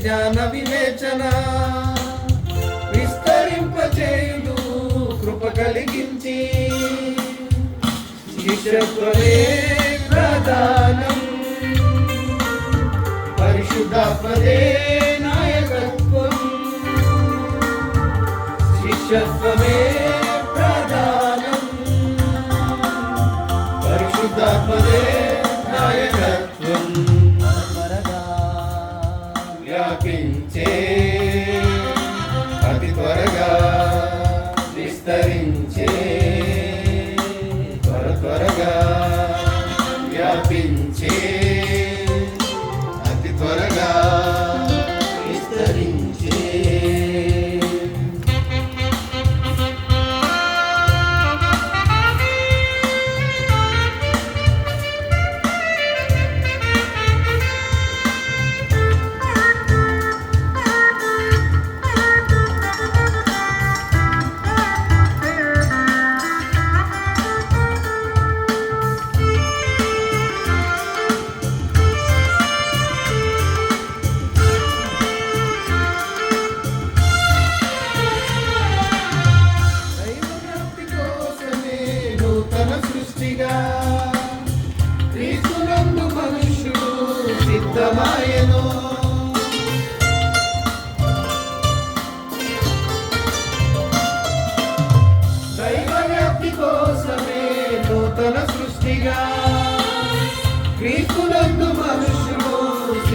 జ్ఞాన వివేచన విస్తరింపచేయుడు కృప కలిగించి. శిష్యత్వమే ప్రధానం. పరిశుద్ధాత్మదే నాయకత్వం. శిష్యత్వమే ప్రధానం. పరిశుద్ధాత్మదే నాయకత్వం. వ్యాపించే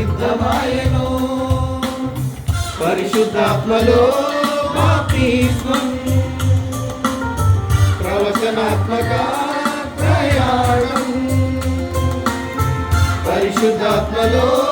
సిద్ధమాయను పరిశుద్ధాత్మలో బాప్తిస్మం. ప్రవచనాత్మక ప్రయాణం. పరిశుద్ధాత్మలో